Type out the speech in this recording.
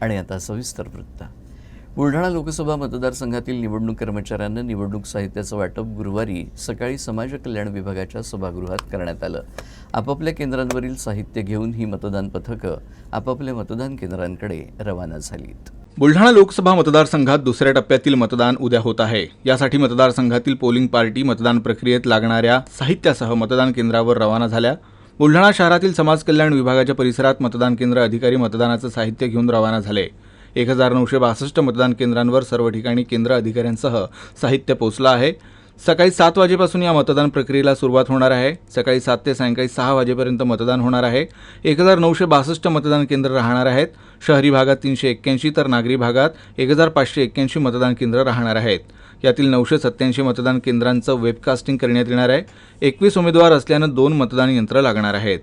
आणि आता सविस्तर वृत्त. बुलढाणा लोकसभा मतदारसंघातील निवडणूक कर्मचाऱ्यांना निवडणूक साहित्याचं वाटप गुरुवारी सकाळी समाज कल्याण विभागाच्या सभागृहात करण्यात आलं. आपापल्या केंद्रांवरील साहित्य घेऊन ही मतदान पथकं आपापल्या मतदान केंद्रांकडे रवाना झालीत. बुलढाणा लोकसभा मतदारसंघात दुसऱ्या टप्प्यातील मतदान उद्या होत आहे. यासाठी मतदारसंघातील पोलिंग पार्टी मतदान प्रक्रियेत लागणाऱ्या साहित्यासह मतदान केंद्रावर रवाना झाल्या. बुलढाणा शहरातील समाज कल्याण विभागाच्या परिसरात मतदान केंद्र अधिकारी मतदानाचं साहित्य घेऊन रवाना झाले. एक हजार नऊशे बासष्ट मतदान केंद्रांवर सर्व ठिकाणी केंद्र अधिकाऱ्यांसह साहित्य पोहोचलं आहे. सकाळी सात वाजेपासून या मतदान प्रक्रियेला सुरुवात होणार आहे. सकाळी सात ते सायंकाळी सहा वाजेपर्यंत मतदान होणार आहे. एक हजार नऊशे बासष्ट मतदान केंद्र राहणार आहेत. शहरी भागात तीनशे एक्क्याऐंशी तर नागरी भागात एक हजार पाचशे एक्क्याऐंशी मतदान केंद्र राहणार आहेत. यातील नऊशे सत्त्याऐंशी मतदान केंद्रांचं वेबकास्टिंग करण्यात येणार आहे. एकवीस उमेदवार असल्यानं दोन मतदान यंत्र लागणार आहेत.